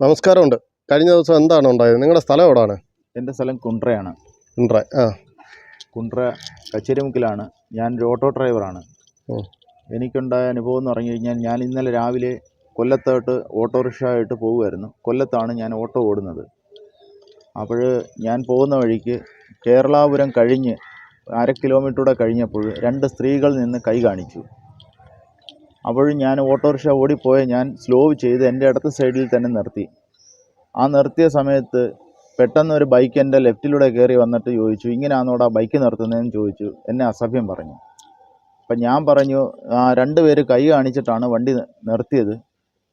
നമസ്കാരമുണ്ട്. കഴിഞ്ഞ ദിവസം എന്താണ് ഉണ്ടായത്? നിങ്ങളുടെ സ്ഥലം എവിടെയാണ് എന്റെ സ്ഥലം കുണ്ട്രയാണ്. കുണ്ട്ര ആ. കുണ്ട്ര കച്ചേരിമുക്കിലാണ് ഞാൻ ഒരു ഓട്ടോ ഡ്രൈവറാണ്. ഉം. എനിക്കുണ്ടായ അനുഭവം എന്ന് പറഞ്ഞു കഴിഞ്ഞാൽ ഞാൻ ഇന്നലെ രാവിലെ കൊല്ലത്തോട്ട് ഓട്ടോറിക്ഷ ആയിട്ട് പോകുമായിരുന്നു. കൊല്ലത്താണ് ഞാൻ ഓട്ടോ ഓടുന്നത്. അപ്പോൾ ഞാൻ പോകുന്ന വഴിക്ക് കേരളാപുരം കഴിഞ്ഞ് അര കിലോമീറ്ററൂടെ കഴിഞ്ഞപ്പോൾ രണ്ട് സ്ത്രീകൾ നിന്ന് കൈ കാണിച്ചു. അപ്പോഴും ഞാൻ ഓട്ടോറിക്ഷ ഓടിപ്പോയ ഞാൻ സ്ലോ ചെയ്ത് എന്റെ അടുത്ത സൈഡിൽ തന്നെ നിർത്തി. ആ നിർത്തിയ സമയത്ത് പെട്ടെന്ന് ഒരു ബൈക്ക് എന്റെ ലെഫ്റ്റിലൂടെ കയറി വന്നിട്ട് ചോദിച്ചു ഇങ്ങനെയാണോടാ ബൈക്ക് നിർത്തുന്നതെന്ന് ചോദിച്ചു. എന്നെ അസഭ്യം പറഞ്ഞു. അപ്പം ഞാൻ പറഞ്ഞു ആ രണ്ട് പേര് കൈ കാണിച്ചിട്ടാണ് വണ്ടി നിർത്തിയത്.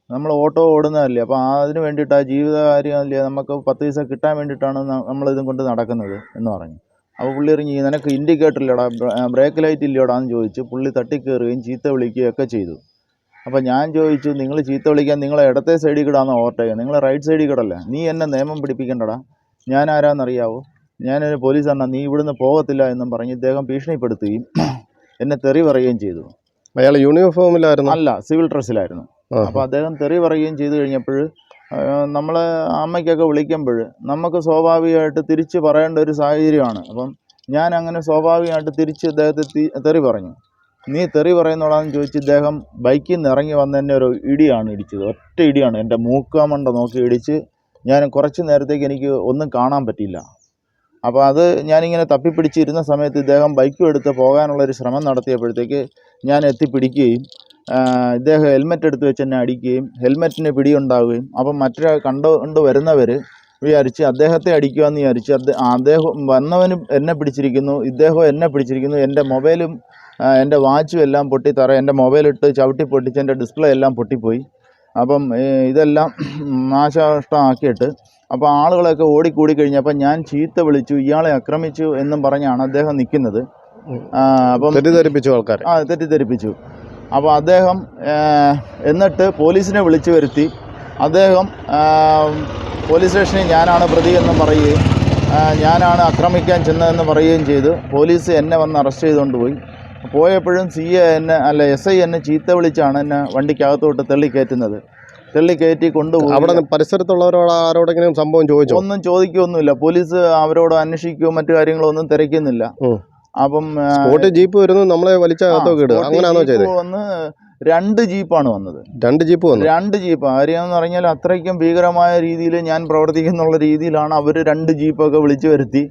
നമ്മൾ ഓട്ടോ ഓടുന്നതല്ലേ അപ്പോൾ അതിന് വേണ്ടിയിട്ട് ആ ജീവിതകാര്യമല്ലേ നമുക്ക് പത്ത് പൈസ കിട്ടാൻ വേണ്ടിയിട്ടാണ് നമ്മളിതും കൊണ്ട് നടക്കുന്നത് എന്ന് പറഞ്ഞു. അപ്പോൾ പുള്ളി ഇറങ്ങി നിനക്ക് ഇൻഡിക്കേറ്റർ ഇല്ലടാ ബ്രേക്ക് ലൈറ്റ് ഇല്ലടാന്ന് എന്ന് ചോദിച്ചു പുള്ളി തട്ടിക്കയറുകയും ചീത്ത വിളിക്കുകയൊക്കെ ചെയ്തു. അപ്പോൾ ഞാൻ ചോദിച്ചു നിങ്ങൾ ചീത്ത വിളിക്കാൻ നിങ്ങളെ ഇടത്തെ സൈഡിൽ കിടാന്ന് ഓവർടേക്ക് നിങ്ങൾ റൈറ്റ് സൈഡിൽ കിടല്ലേ? നീ എന്നെ നിയമം പിടിപ്പിക്കണ്ടടാ? ഞാൻ ആരാന്നറിയാവോ? ഞാനൊരു പോലീസാണ് നീ ഇവിടുന്ന് പോകത്തില്ല എന്നും പറഞ്ഞ് ഇദ്ദേഹം ഭീഷണിപ്പെടുത്തുകയും എന്നെ തെറി പറയുകയും ചെയ്തു. അയാൾ യൂണിഫോമിലായിരുന്നു അല്ല സിവിൽ ഡ്രസ്സിലായിരുന്നു അപ്പോൾ അദ്ദേഹം തെറി പറയുകയും ചെയ്തു കഴിഞ്ഞപ്പോൾ നമ്മളെ അമ്മയ്ക്കൊക്കെ വിളിക്കുമ്പോൾ നമുക്ക് സ്വാഭാവികമായിട്ട് തിരിച്ച് പറയേണ്ട ഒരു സാഹചര്യമാണ്. അപ്പം ഞാൻ അങ്ങനെ സ്വാഭാവികമായിട്ട് തിരിച്ച് ഇദ്ദേഹത്തെ തെറി പറഞ്ഞു. നീ തെറി പറയുന്നോടാന്ന് ചോദിച്ച് ഇദ്ദേഹം ബൈക്കിൽ നിന്ന് ഇറങ്ങി വന്ന് ഒരു ഇടിയാണ് ഇടിച്ചത്. ഒറ്റ ഇടിയാണ്. എന്റെ മൂക്കാമണ്ട നോക്കി ഇടിച്ച് ഞാൻ കുറച്ച് നേരത്തേക്ക് എനിക്ക് ഒന്നും കാണാൻ പറ്റിയില്ല. അപ്പോൾ അത് ഞാനിങ്ങനെ തപ്പിപ്പിടിച്ചിരുന്ന സമയത്ത് ഇദ്ദേഹം ബൈക്കും എടുത്ത് പോകാനുള്ളൊരു ശ്രമം നടത്തിയപ്പോഴത്തേക്ക് ഞാൻ എത്തിപ്പിടിക്കുകയും ഇദ്ദേഹം ഹെൽമെറ്റ് എടുത്ത് വെച്ച് എന്നെ അടിക്കുകയും ഹെൽമെറ്റിന് പിടിയുണ്ടാവുകയും അപ്പം മറ്റൊരാൾ കണ്ടുകൊണ്ട് വരുന്നവർ വിചാരിച്ച് അദ്ദേഹത്തെ അടിക്കുകയെന്ന് വിചാരിച്ച് അദ്ദേഹം വന്നവനും എന്നെ പിടിച്ചിരിക്കുന്നു ഇദ്ദേഹം എന്നെ പിടിച്ചിരിക്കുന്നു എന്റെ മൊബൈലും എന്റെ വാച്ചും എല്ലാം പൊട്ടി തറ എന്റെ മൊബൈലിട്ട് ചവിട്ടി പൊട്ടിച്ച് എന്റെ ഡിസ്പ്ലേ എല്ലാം പൊട്ടിപ്പോയി. അപ്പം ഇതെല്ലാം നാശനഷ്ടമാക്കിയിട്ട് അപ്പോൾ ആളുകളൊക്കെ ഓടിക്കൂടി കഴിഞ്ഞപ്പോൾ ഞാൻ ചീത്ത വിളിച്ചു ഇയാളെ ആക്രമിച്ചു എന്നും പറഞ്ഞാണ് അദ്ദേഹം നിൽക്കുന്നത്. അപ്പം തെറ്റിദ്ധരിപ്പിച്ചു ആൾക്കാർ ആ തെറ്റിദ്ധരിപ്പിച്ചു. അപ്പോൾ അദ്ദേഹം എന്നിട്ട് പോലീസിനെ വിളിച്ചു വരുത്തി. അദ്ദേഹം പോലീസ് സ്റ്റേഷനിൽ ഞാനാണ് പ്രതി എന്ന് പറയുകയും ഞാനാണ് ആക്രമിക്കാൻ ചെന്നതെന്ന് പറയുകയും ചെയ്തു. പോലീസ് എന്നെ വന്ന് അറസ്റ്റ് ചെയ്തുകൊണ്ട് പോയി. പോയപ്പോഴും സി എ എന്നെ അല്ല എസ് ഐ എന്നെ ചീത്ത വിളിച്ചാണ് എന്നെ വണ്ടിക്കകത്തോട്ട് തള്ളിക്കയറ്റുന്നത്. തള്ളിക്കയറ്റി കൊണ്ടുപോകും അവിടെ പരിസരത്തുള്ളവരോട് ആരോടെങ്കിലും സംഭവം ചോദിച്ചു? ഒന്നും ചോദിക്കുകയൊന്നുമില്ല പോലീസ് അവരോട് അന്വേഷിക്കുകയോ മറ്റു കാര്യങ്ങളോ ഒന്നും തിരക്കുന്നില്ല. അപ്പം സ്പോട്ട് ജീപ്പ് വരുന്നു നമ്മളെ വലിച്ച അങ്ങനെയാണോ ചെയ്തത് വന്ന് രണ്ട് ജീപ്പാണ് വന്നത്. രണ്ട് ജീപ്പ് വന്നു? രണ്ട് ജീപ്പ്. കാര്യമെന്ന് പറഞ്ഞാൽ അത്രയ്ക്കും ഭീകരമായ രീതിയിൽ ഞാൻ പ്രവർത്തിക്കുന്നുള്ള രീതിയിലാണ് അവർ രണ്ട് ജീപ്പൊക്കെ വിളിച്ചു വരുത്തി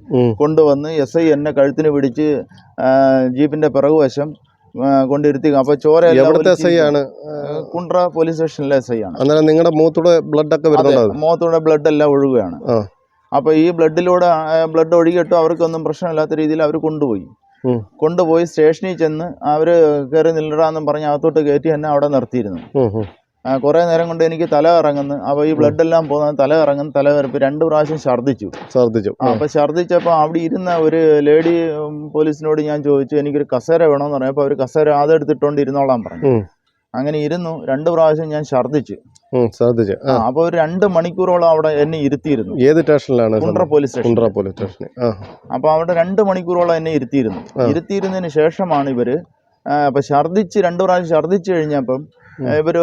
കൊണ്ടുവന്ന് എസ് ഐ എന്നെ കഴുത്തിന് പിടിച്ച് ജീപ്പിന്റെ പിറകുവശം കൊണ്ടിരുത്തി. അപ്പൊ ചോര എല്ലാം എവിടുത്തെ എസ് ഐ ആണ്? കുണ്ട്ര പോലീസ് സ്റ്റേഷനിലെ എസ് ഐ ആണ്. അന്നേരം നിങ്ങളുടെ മൂത്തുടെ ബ്ലഡ് ഒക്കെ വരുന്നുണ്ടോ? മുഖത്തൂടെ ബ്ലഡ് എല്ലാം ഒഴുകുകയാണ്. അപ്പോൾ ഈ ബ്ലഡിലൂടെ ബ്ലഡ് ഒഴുകിയിട്ടും അവർക്കൊന്നും പ്രശ്നമില്ലാത്ത രീതിയിൽ അവർ കൊണ്ടുപോയി. കൊണ്ടുപോയി സ്റ്റേഷനിൽ ചെന്ന് അവർ കയറി നില്ലടാന്നും പറഞ്ഞ് അകത്തോട്ട് കയറ്റി എന്നെ അവിടെ നിർത്തിയിരുന്നു. കുറേ നേരം കൊണ്ട് എനിക്ക് തല ഇറങ്ങുന്നു അപ്പോൾ ഈ ബ്ലഡ് എല്ലാം പോകുന്ന തല ഇറങ്ങുന്നു തല ഇറപ്പ് രണ്ട് പ്രാവശ്യം ഛർദ്ദിച്ചു. ഛർദ്ദിച്ചു. അപ്പൊ അപ്പോൾ ഛർദ്ദിച്ചപ്പോൾ അവിടെ ഇരുന്ന ഒരു ലേഡി പോലീസിനോട് ഞാൻ ചോദിച്ചു എനിക്കൊരു കസേര വേണമെന്ന് പറഞ്ഞപ്പോൾ അവർ കസേര ആദ്യം എടുത്തിട്ടോണ്ട് ഇരുന്നോളാൻ പറഞ്ഞു. അങ്ങനെ ഇരുന്നു. രണ്ട് പ്രാവശ്യം ഞാൻ ഛർദ്ദിച്ചു. അപ്പൊ ഛർദ്ദിച്ചു. ഒരു രണ്ട് മണിക്കൂറോളം അവിടെ എന്നെ ഇരുത്തിയിരുന്നു. ഏത് സ്റ്റേഷനിലാണ്? Kundara police station Kundara police അപ്പോൾ അവിടെ രണ്ട് മണിക്കൂറോളം എന്നെ ഇരുത്തിയിരുന്നു. ഇരുത്തിയിരുന്നതിന് ശേഷമാണ് ഇവർ അപ്പൊ ഛർദ്ദിച്ച് രണ്ട് പ്രാവശ്യം ഛർദ്ദിച്ചു കഴിഞ്ഞപ്പം ഇവർ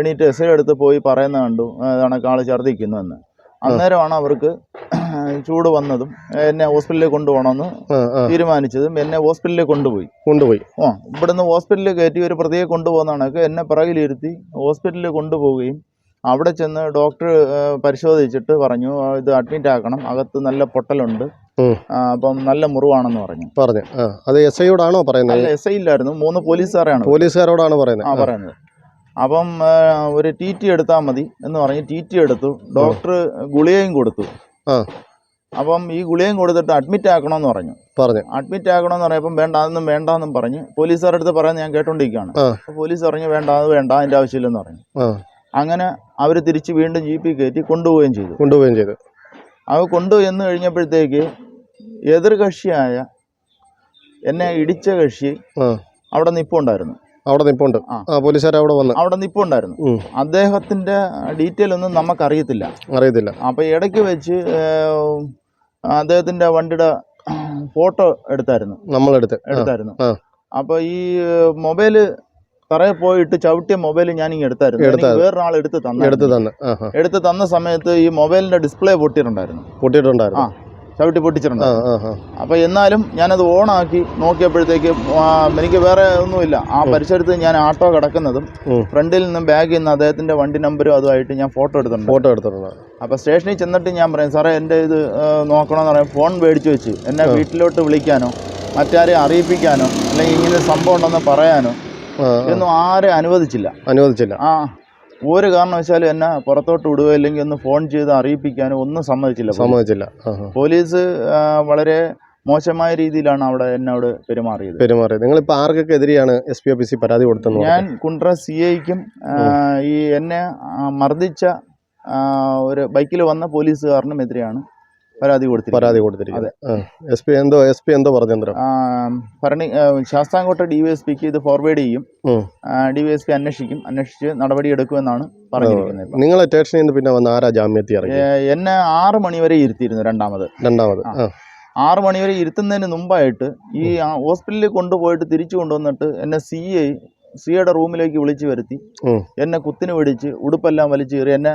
എണീറ്റ് എസ് ഐ എടുത്ത് പോയി പറയുന്ന കണ്ടു അതാണ് ആൾ ഛർദ്ദിക്കുന്നു എന്ന്. അന്നേരമാണ് അവർക്ക് ചൂട് വന്നതും എന്നെ ഹോസ്പിറ്റലിൽ കൊണ്ടുപോകണമെന്ന് തീരുമാനിച്ചതും എന്നെ ഹോസ്പിറ്റലിൽ കൊണ്ടുപോയി. കൊണ്ടുപോയി. ആ ഇവിടുന്ന് ഹോസ്പിറ്റലിൽ കയറ്റി ഒരു പ്രതിയെ കൊണ്ടുപോകുന്ന കണക്ക് എന്നെ പിറകിലിരുത്തി ഹോസ്പിറ്റലിൽ കൊണ്ടുപോവുകയും അവിടെ ചെന്ന് ഡോക്ടർ പരിശോധിച്ചിട്ട് പറഞ്ഞു ഇത് അഡ്മിറ്റ് ആക്കണം അകത്ത് നല്ല പൊട്ടലുണ്ട്. അപ്പം നല്ല മുറിവാണെന്ന് പറഞ്ഞു. പറഞ്ഞു. അത് എസ് ഐയോടാണോ പറയുന്നത്? എസ് ഐ ഇല്ലായിരുന്നു മൂന്ന് പോലീസുകാരാണ് പോലീസുകാരോടാണ് പറയുന്നത്. ആ പറയുന്നത്. അപ്പം ഒരു ടി ടി എടുത്താൽ മതി എന്ന് പറഞ്ഞ് ടി ടി എടുത്തു. ഡോക്ടർ ഗുളികയും കൊടുത്തു. അപ്പം ഈ ഗുളികയും കൊടുത്തിട്ട് അഡ്മിറ്റ് ആക്കണമെന്ന് പറഞ്ഞു. പറഞ്ഞു. അഡ്മിറ്റ് ആക്കണമെന്ന് പറഞ്ഞപ്പം വേണ്ട അതൊന്നും വേണ്ടാന്നും പറഞ്ഞ് പോലീസുകാരുടെ അടുത്ത് പറയാൻ ഞാൻ കേട്ടോണ്ടിരിക്കുകയാണ്. പോലീസ് പറഞ്ഞു വേണ്ട അത് വേണ്ട അതിന്റെ ആവശ്യമില്ലെന്ന് പറഞ്ഞു. അങ്ങനെ അവർ തിരിച്ച് വീണ്ടും ജീപ്പിൽ കയറ്റി കൊണ്ടുപോവുകയും ചെയ്തു. കൊണ്ടുപോവുകയും ചെയ്തു. അവ കൊണ്ടുചെന്ന് കഴിഞ്ഞപ്പോഴത്തേക്ക് എതിർ കക്ഷിയായ എന്നെ ഇടിച്ച കക്ഷി അവിടെ നിപ്പുണ്ടായിരുന്നു. അവിടെ നിപ്പുണ്ട്. ആ. പോലീസുകാർ അവിടെ വന്നു. അവിടെ നിപ്പുണ്ടായിരുന്നു. അദ്ദേഹത്തിന്റെ ഡീറ്റെയിൽ ഒന്നും നമുക്കറിയത്തില്ല. അറിയത്തില്ല. അപ്പൊ ഇടയ്ക്ക് വെച്ച് അദ്ദേഹത്തിന്റെ വണ്ടിയുടെ ഫോട്ടോ എടുത്തായിരുന്നു. നമ്മൾ എടുത്ത് എടുത്തായിരുന്നു. അപ്പൊ ഈ മൊബൈൽ തറയിൽ പോയിട്ട് ചവിട്ടിയ മൊബൈൽ ഞാൻ ഇങ്ങനെ എടുത്തായിരുന്നു. വേറൊരാൾ എടുത്ത് തന്ന എടുത്ത് തന്നെ. എടുത്ത് തന്ന സമയത്ത് ഈ മൊബൈലിന്റെ ഡിസ്പ്ലേ പൊട്ടിയിട്ടുണ്ടായിരുന്നു. പൊട്ടിയിട്ടുണ്ടായിരുന്നു. ചവിട്ടി പൊട്ടിച്ചിട്ടുണ്ട്. അപ്പൊ അപ്പോൾ എന്നാലും ഞാനത് ഓണാക്കി നോക്കിയപ്പോഴത്തേക്ക് എനിക്ക് വേറെ ഒന്നുമില്ല. ആ പരിസരത്ത് ഞാൻ ആട്ടോ കിടക്കുന്നതും. ഫ്രണ്ടിൽ നിന്നും ബാഗിൽ നിന്ന് അദ്ദേഹത്തിന്റെ വണ്ടി നമ്പരും അതുമായിട്ട് ഞാൻ ഫോട്ടോ എടുത്തിട്ടുണ്ട്. ഫോട്ടോ എടുത്തിട്ടുണ്ട്. അപ്പോൾ സ്റ്റേഷനിൽ ചെന്നിട്ട് ഞാൻ പറയും സാറേ എന്റെ ഇത് നോക്കണമെന്ന് പറയാം. ഫോൺ മേടിച്ചു വെച്ച്. എന്നെ വീട്ടിലോട്ട് വിളിക്കാനോ മറ്റാരെയും അറിയിപ്പിക്കാനോ അല്ലെങ്കിൽ ഇങ്ങനെ സംഭവം ഉണ്ടെന്ന് പറയാനോ. ഇതൊന്നും ആരെ അനുവദിച്ചില്ല. അനുവദിച്ചില്ല. ആ. ഒരു കാരണവശാലും എന്നെ പുറത്തോട്ട് വിടുകയോ അല്ലെങ്കിൽ ഒന്ന് ഫോൺ ചെയ്ത് അറിയിപ്പിക്കാനോ ഒന്നും സമ്മതിച്ചില്ല സമ്മതിച്ചില്ല. പോലീസ് വളരെ മോശമായ രീതിയിലാണ് അവിടെ എന്നോട് പെരുമാറിയത്. പെരുമാറിയത്. നിങ്ങൾ ഇപ്പൊ ആർക്കൊക്കെ എതിരെയാണ് എസ് പി ഓഫീസിൽ പരാതി കൊടുത്തത് ഞാൻ കുണ്ട്ര സി ഐക്കും ഈ എന്നെ മർദ്ദിച്ച ഒരു ബൈക്കിൽ വന്ന പോലീസുകാരനും എതിരെയാണ്. പരാതി കൊടുത്തിരിക്കുന്നത് പരാതി കൊടുത്തിരിക്കുന്നത് എസ് പി എന്തോ എസ് പി എന്തോ ഭരണി ശാസ്താംകോട്ട ഡി വൈ എസ് പിക്ക് ഇത് ഫോർവേഡ് ചെയ്യും. ഡി വൈ എസ് പി അന്വേഷിക്കും. അന്വേഷിച്ച് നടപടി എടുക്കുമെന്നാണ് പറഞ്ഞിരിക്കുന്നത് ഇപ്പം. നിങ്ങളെ സ്റ്റേഷനിൽ നിന്ന് പിന്നെ വന്ന് ആരാ ജാമ്യത്തിൽ ഇറങ്ങി എന്നെ ആറ് മണിവരെ ഇരുത്തിയിരുന്നു രണ്ടാമത്. രണ്ടാമത്. ആറ് മണിവരെ ഇരുത്തുന്നതിന് മുമ്പായിട്ട് ഈ ഹോസ്പിറ്റലിൽ കൊണ്ടുപോയിട്ട് തിരിച്ചു കൊണ്ടുവന്നിട്ട് എന്നെ സി ഐ സിയുടെ റൂമിലേക്ക് വിളിച്ചു വരുത്തി. എന്നെ കുത്തിന് പിടിച്ച് ഉടുപ്പെല്ലാം വലിച്ചു കയറി എന്നെ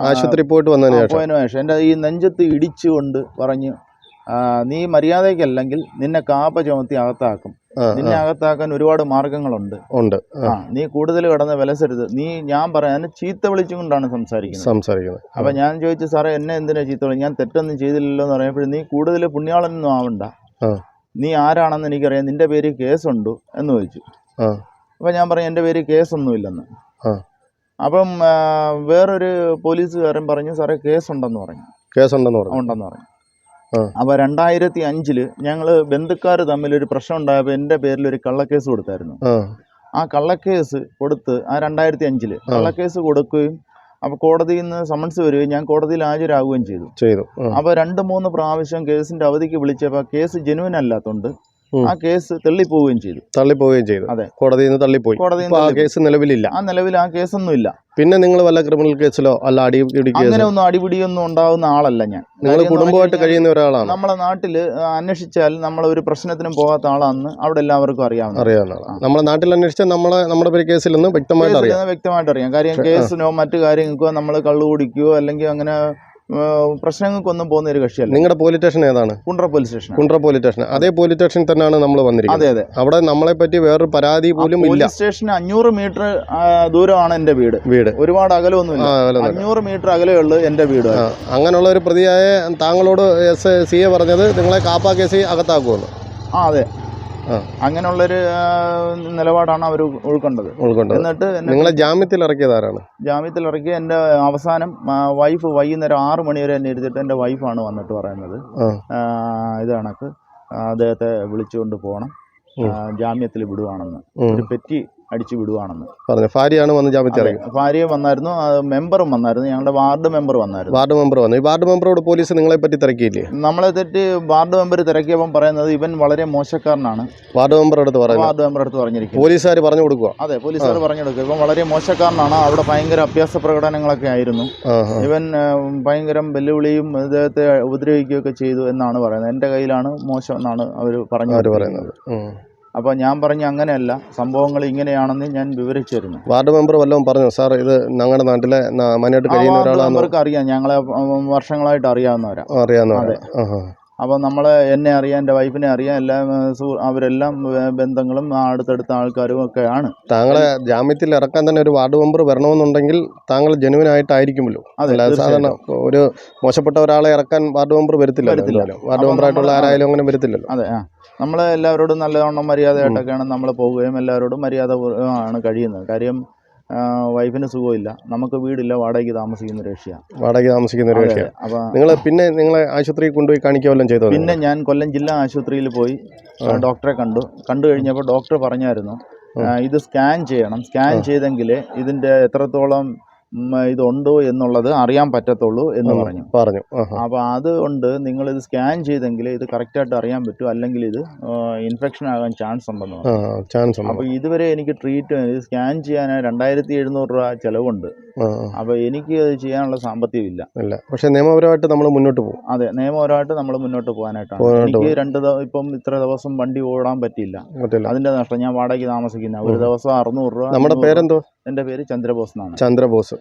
ആശുപത്രി പോയിട്ട് വന്നതിന് ശേഷം. പോയതിനു ശേഷം. എന്റെ ഈ നെഞ്ചത്ത് ഇടിച്ചുകൊണ്ട് പറഞ്ഞു "ആ, നീ മര്യാദയ്ക്കല്ലെങ്കിൽ നിന്നെ കാപ്പ ചുമത്തി അകത്താക്കും. നിന്നെ അകത്താക്കാൻ ഒരുപാട് മാർഗങ്ങളുണ്ട്. ഉണ്ട് ആ. നീ കൂടുതൽ കിടന്ന് വിലസരുത്. നീ ഞാൻ പറയാൻ ചീത്ത വിളിച്ചുകൊണ്ടാണ് സംസാരിക്കുന്നത്. സംസാരിക്കുന്നത്. അപ്പൊ ഞാൻ ചോദിച്ചു സാറേ എന്നെ എന്തിനാ ചീത്ത വിളി ഞാൻ തെറ്റൊന്നും ചെയ്തില്ലല്ലോ എന്ന് പറയുമ്പോൾ നീ കൂടുതൽ പുണ്യാളനൊന്നും ആവണ്ട. നീ ആരാണെന്ന് എനിക്കറിയാം. നിന്റെ പേര് കേസുണ്ടോ എന്ന് ചോദിച്ചു. അപ്പൊ ഞാൻ പറഞ്ഞു എന്റെ പേര് കേസൊന്നുമില്ലെന്ന്. അപ്പം വേറൊരു പോലീസുകാരൻ പറഞ്ഞു സാറേ കേസുണ്ടെന്ന് പറഞ്ഞു. കേസുണ്ടെന്ന് പറഞ്ഞു. ഉണ്ടെന്ന് പറഞ്ഞു. അപ്പൊ അപ്പോൾ രണ്ടായിരത്തി അഞ്ചിൽ ഞങ്ങൾ ബന്ധുക്കാർ തമ്മിൽ ഒരു പ്രശ്നം ഉണ്ടായപ്പോൾ എന്റെ പേരിൽ ഒരു കള്ളക്കേസ് കൊടുത്തായിരുന്നു. ആ. കള്ളക്കേസ് കൊടുത്ത് ആ രണ്ടായിരത്തി അഞ്ചിൽ കള്ളക്കേസ് കൊടുക്കുകയും അപ്പോൾ കോടതിയിൽ നിന്ന് സമൻസ് വരികയും ഞാൻ കോടതിയിൽ ഹാജരാകുകയും ചെയ്തു. ചെയ്തു. അപ്പോൾ രണ്ട് മൂന്ന് പ്രാവശ്യം കേസിന്റെ അവധിക്ക് വിളിച്ചപ്പോൾ കേസ് ജെനുവിൻ അല്ലാത്തതുകൊണ്ട്. ആ കേസ് തള്ളിപ്പോവുകയും ചെയ്തു. തള്ളിപ്പോവുകയും ചെയ്തു. അതെ. കോടതിയിൽ നിന്ന് തള്ളിപ്പോയി. കോടതി ആ കേസ് നിലവിലില്ല. ആ നിലവിൽ ആ കേസൊന്നും ഇല്ല പിന്നെ നിങ്ങൾ വല്ല ക്രിമിനൽ കേസിലോ അല്ല അടിപിടി അങ്ങനെ ഒന്നും അടിപിടിയൊന്നും ഉണ്ടാവുന്ന ആളല്ല ഞാൻ. നിങ്ങൾ കുടുംബമായിട്ട് കഴിയുന്ന ഒരാളാണ്. നമ്മളെ നാട്ടിൽ അന്വേഷിച്ചാൽ നമ്മൾ ഒരു പ്രശ്നത്തിനും പോകാത്ത ആളാണെന്ന് അവിടെ എല്ലാവർക്കും അറിയാവുന്ന അറിയാവുന്ന ആളാണ്. നമ്മുടെ നാട്ടിൽ അന്വേഷിച്ചാൽ നമ്മളെ നമ്മുടെ പേര് കേസിൽ നിന്ന് വ്യക്തമായിട്ട് അറിയാം. വ്യക്തമായിട്ട് അറിയാം. കാര്യം കേസിനോ മറ്റു കാര്യങ്ങൾക്കോ നമ്മൾ കള്ളു കുടിക്കുകയോ അല്ലെങ്കിൽ അങ്ങനെ പ്രശ്നങ്ങൾക്കൊന്നും പോകുന്ന ഒരു കക്ഷിയല്ല. നിങ്ങളുടെ പോലീസ് സ്റ്റേഷൻ ഏതാണ്? Kundara police station Kundara police station അതേ പോലീസ് സ്റ്റേഷനിൽ തന്നെയാണ് നമ്മൾ വന്നിരിക്കുന്നത്. അതെ അതെ. അവിടെ നമ്മളെ പറ്റി വേറൊരു പരാതി പോലും ഇല്ല. പോലീസ് സ്റ്റേഷന് അഞ്ഞൂറ് മീറ്റർ ദൂരമാണ് എന്റെ വീട്. വീട്. ഒരുപാട് അകലമൊന്നുമില്ല. അഞ്ഞൂറ് മീറ്റർ അകലേ ഉള്ളൂ എന്റെ വീട്. അങ്ങനെയുള്ള ഒരു പ്രതിയായ താങ്കളോട് എസ് സി എ പറഞ്ഞത് നിങ്ങളെ കാപ്പാ കേസി അകത്താക്കുമെന്ന്. ആ അതെ. അങ്ങനെയുള്ളൊരു നിലപാടാണ് അവർ ഉൾക്കൊണ്ടത്. ഉൾക്കൊണ്ടത്. എന്നിട്ട് നിങ്ങളെ ജാമ്യത്തിൽ ഇറക്കിയത് ആരാണ്? ജാമ്യത്തിൽ ഇറക്കി എന്റെ അവസാനം വൈഫ് വൈകുന്നേരം ആറ് മണി വരെ എന്നെ എടുത്തിട്ട് എന്റെ വൈഫാണ് വന്നിട്ട് പറയുന്നത്. ഇത് കണക്ക്. അദ്ദേഹത്തെ വിളിച്ചുകൊണ്ട് പോകണം. ജാമ്യത്തിൽ വിടുവാണെന്ന്. ഒരു പെറ്റി അടിച്ച് വിടുവാണെന്ന്. പറഞ്ഞു ഭാര്യയാണ് വന്ന് ജാമ്യത്തിൽ ഭാര്യ വന്നായിരുന്നു മെമ്പറും വന്നായിരുന്നു ഞങ്ങളുടെ വാർഡ് മെമ്പർ വന്നായിരുന്നു. വാർഡ് മെമ്പർ വന്നു. ഈ വാർഡ് മെമ്പറോട് പോലീസ് നിങ്ങളെ പറ്റി തിരക്കിയില്ലേ? നമ്മളെ തെറ്റി വാർഡ് മെമ്പർ തിരക്കിയപ്പം പറയുന്നത് ഇവൻ വളരെ മോശക്കാരനാണ്. വാർഡ് മെമ്പർ അടുത്ത് പറയുന്നത്. വാർഡ് മെമ്പർ അടുത്ത് പറഞ്ഞിരിക്കും പോലീസുകാർ പറഞ്ഞു കൊടുക്കുക അതെ പോലീസുകാർ പറഞ്ഞു കൊടുക്കുക ഇവൻ വളരെ മോശക്കാരനാണ്. അവിടെ ഭയങ്കര അഭ്യാസ പ്രകടനങ്ങളൊക്കെ ആയിരുന്നു. ഇവൻ ഭയങ്കരം വെല്ലുവിളിയും ഇദ്ദേഹത്തെ ഉപദ്രവിക്കുകയൊക്കെ ചെയ്തു എന്നാണ് പറയുന്നത്. എന്റെ കയ്യിലാണ് മോശം എന്നാണ് അവർ പറഞ്ഞു. പറയുന്നത്. അപ്പോൾ ഞാൻ പറഞ്ഞ അങ്ങനെയല്ല. സംഭവങ്ങൾ ഇങ്ങനെയാണെന്ന് ഞാൻ വിവരിച്ചിരുന്നു. വാർഡ് മെമ്പർ വല്ലതും പറഞ്ഞു? സാർ ഇത് ഞങ്ങളുടെ നാട്ടിലെ മനുവായിട്ട് കഴിയുന്ന ഒരാളാണ് അറിയാം. ഞങ്ങളെ അറിയാവുന്നവരാണ് വർഷങ്ങളായിട്ട് അറിയാവുന്നവരാ. അറിയാവുന്ന അപ്പോൾ നമ്മളെ എന്നെ അറിയാം എന്റെ വൈഫിനെ അറിയാം എല്ലാം അവരെല്ലാം ബന്ധങ്ങളും അടുത്തടുത്ത ആൾക്കാരും ഒക്കെയാണ്. താങ്കളെ ജാമ്യത്തിൽ ഇറക്കാൻ തന്നെ ഒരു വാർഡ് മെമ്പർ വരണമെന്നുണ്ടെങ്കിൽ താങ്കൾ ജനുവൻ ആയിട്ടായിരിക്കുമല്ലോ അല്ല സാധാരണ ഒരു മോശപ്പെട്ട ഒരാളെ ഇറക്കാൻ വാർഡ് മെമ്പർ വരത്തില്ല. വാർഡ് മെമ്പർ മെമ്പറായിട്ടുള്ള ആരായാലും അങ്ങനെ വരത്തില്ലല്ലോ. അതെ ആ. നമ്മൾ എല്ലാവരോടും നല്ലവണ്ണം മര്യാദയായിട്ടൊക്കെയാണ് നമ്മൾ പോവുകയും എല്ലാവരോടും മര്യാദ ആണ് കഴിയുന്നത്. കാര്യം വൈഫിന് സുഖമില്ല. നമുക്ക് വീടില്ല വാടകയ്ക്ക് താമസിക്കുന്ന ഒരു രക്ഷയാണ് വാടകയ്ക്ക് താമസിക്കുന്ന ഒരു അപ്പോൾ നിങ്ങൾ പിന്നെ നിങ്ങളെ ആശുപത്രിയിൽ കൊണ്ടുപോയി കാണിക്കുക വല്ലതും ചെയ്തോ പിന്നെ ഞാൻ കൊല്ലം ജില്ലാ ആശുപത്രിയിൽ പോയി ഡോക്ടറെ കണ്ടു. കണ്ടു കഴിഞ്ഞപ്പോൾ ഡോക്ടർ പറഞ്ഞായിരുന്നു ഇത് സ്കാൻ ചെയ്യണം. സ്കാൻ ചെയ്തെങ്കിലേ ഇതിന്റെ എത്രത്തോളം ഇതുണ്ടോ എന്നുള്ളത് അറിയാൻ പറ്റത്തുള്ളൂ എന്ന് പറഞ്ഞു. പറഞ്ഞു. അപ്പോൾ അതുകൊണ്ട് ഇത് സ്കാൻ ചെയ്തെങ്കിൽ ഇത് കറക്റ്റായിട്ട് അറിയാൻ പറ്റും അല്ലെങ്കിൽ ഇത് ഇൻഫെക്ഷൻ ആകാൻ ചാൻസ് ഉണ്ടെന്ന് ചാൻസ് അപ്പോൾ ഇതുവരെ എനിക്ക് ട്രീറ്റ് സ്കാൻ ചെയ്യാൻ രണ്ടായിരത്തി എഴുന്നൂറ് രൂപ ചിലവുണ്ട്. അപ്പോൾ എനിക്ക് അത് ചെയ്യാനുള്ള സാമ്പത്തികം ഇല്ല പക്ഷെ പക്ഷേ നിയമപരമായിട്ട് നമ്മൾ മുന്നോട്ട് പോകും. അതെ നിയമപരമായിട്ട് നമ്മൾ മുന്നോട്ട് പോകാനായിട്ടാണ്. എനിക്ക് രണ്ട് ഇപ്പം ഇത്ര ദിവസം വണ്ടി ഓടാൻ പറ്റില്ല അതിന്റെ നഷ്ടം ഞാൻ വാടകയ്ക്ക് താമസിക്കുന്ന ഒരു ദിവസം അറുന്നൂറ് രൂപ നമ്മുടെ പേരെന്തോ? എന്റെ എന്റെ പേര് ചന്ദ്രബോസ് എന്നാണ്. ചന്ദ്രബോസ്.